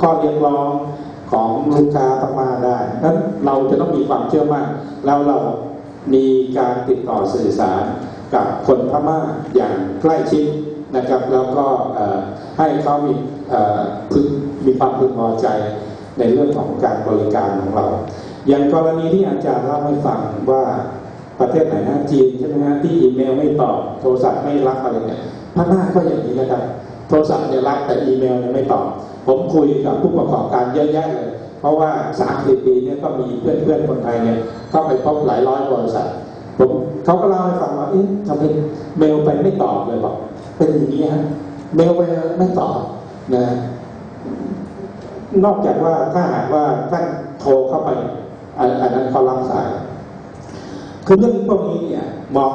ข้อเรียกร้องของลูกค้าพม่าได้นั้นเราจะต้องมีความเชื่อมั่นแล้วเรามีการติดต่อสื่อสารกับคนพม่าอย่างใกล้ชิดนะครับ แล้วก็ให้เขามีพึงมีความพึงพอใจในเรื่องของการบริการของเรา อย่างกรณีที่อาจารย์เล่าให้ฟังว่าประเทศไหนนะจีนใช่ไหมฮะที่อีเมลไม่ตอบโทรศัพท์ไม่รับอะไรเนี่ยพม่าก็อย่างนี้นะครับ โทรศัพท์เนี่ยรับแต่อีเมลเนี่ยไม่ตอบ ผมคุยกับผู้ประกอบการเยอะแยะเลย เพราะว่าสามสี่ปีเนี่ยก็มีเพื่อนเพื่อนๆคนไทยเนี่ยเข้าไปพบหลายร้อยบริษัทผมเขาก็เล่าให้ฟังว่าเอ๊ะทำไมเมลไปไม่ตอบเลยบอกเป็นอย่างนี้ฮะเมลไปไม่ตอบนะนอกจากว่าถ้าหากว่าท่านโทรเข้าไปอันนั้นเขารับสาย คือเรื่องพวกนี้เนี่ยมอง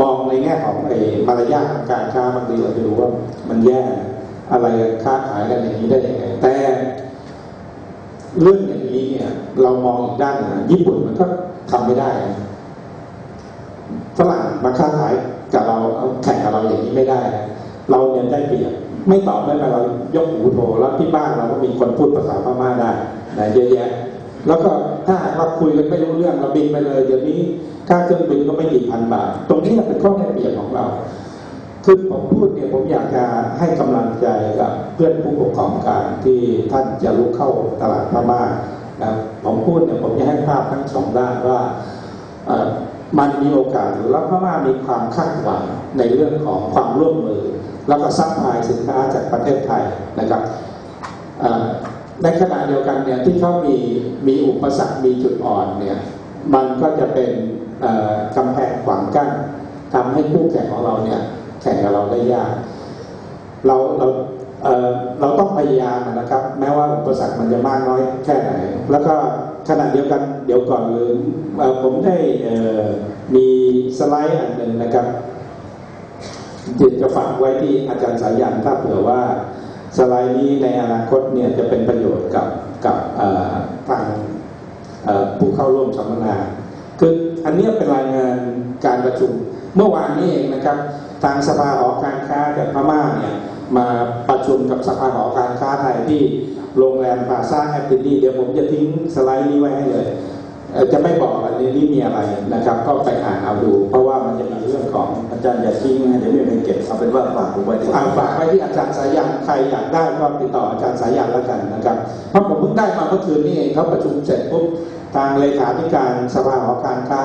มองในแง่ของไอ้มารยาททางการค้าบางทีเราจะดูว่ามันแย่อะไรค้าขายกันอย่างนี้ได้ยังไงแต่เรื่องอย่างนี้เนี่ยเรามองอีกด้านหนึงนะญี่ปุ่นมันก็ทำไม่ได้ฝรั่งมาค้าขายกับเราแข่งกับเราอย่างนี้ไม่ได้ เราเนี่ยได้เปรียบไม่ตอบไม่เป็นไรเรายกหูโทรแล้วที่บ้านเราก็มีคนพูดภาษาพม่าได้นะเยอะแยะ แล้วก็ถ้าหากว่าคุยกันไม่รู้เรื่องเราบินไปเลยเดี๋ยวนี้ค่าเครื่องบินก็ไม่กี่พันบาท ตรงนี้เป็นข้อได้เปรียบของเราคือผมพูดเนี่ยผมอยากจะให้กำลังใจกับเพื่อนผู้ปกครองการที่ท่านจะลุกเข้าตลาดพม่านะผมพูดเนี่ยผมจะให้ภาพทั้งสองด้านว่ามันมีโอกาสแล้วพม่ามีความคาดหวังในเรื่องของความร่วมมือ แล้วก็ซัพพลายสินค้าจากประเทศไทยนะครับ ในขณะเดียวกันเนี่ยที่เขามีมีอุปสรรคมีจุดอ่อนเนี่ยมันก็จะเป็นกำแพงขวางกั้นทำให้คู่แข่งของเราเนี่ยแข่งกับเราได้ยาก เราเราเเราต้องพยายามนะครับ แม้ว่าอุปสรรคมันจะมากน้อยแค่ไหน แล้วก็ขณะเดียวกันเดี๋ยวก่อนลืมเอ่อผมได้มีสไลด์อันหนึ่งนะครับจิตจะฝากไว้ที่อาจารย์สายันถ้าเผื่อว่า สไลด์นี้ในอนาคตเนี่ยจะเป็นประโยชน์กับกับทางผู้เข้าร่วมสัมมนาคืออันนี้เป็นรายงานการประชุมเมื่อวานนี้เองนะครับ ทางสภาหอการค้ากับพม่าเนี่ยมาประชุมกับสภาหอการค้าไทยที่โรงแรมพาซ่าแอปตินีเดี๋ยวผมจะทิ้งสไลด์นี้ไว้ให้เลย จะไม่บอกอันนี้นี่มีอะไรนะครับ ก็ไปอ่านเอาดูเพราะ ว่ามันจะมีเรื่องของอาจารย์อย่าทิ้งนะเดี๋ยวไม่เป็นเก็บเอาเป็นว่าฝากผมไว้ที่อ่าฝากไว้ที่อาจารย์สายันใครอยากได้ก็ติดต่ออาจารย์สายันแล้วกันนะครับเพราะผมเพิ่งได้มาเมื่อคืนนี้เองเขาประชุมเสร็จปุ๊บทางเลขาธิการสภาหอการค้า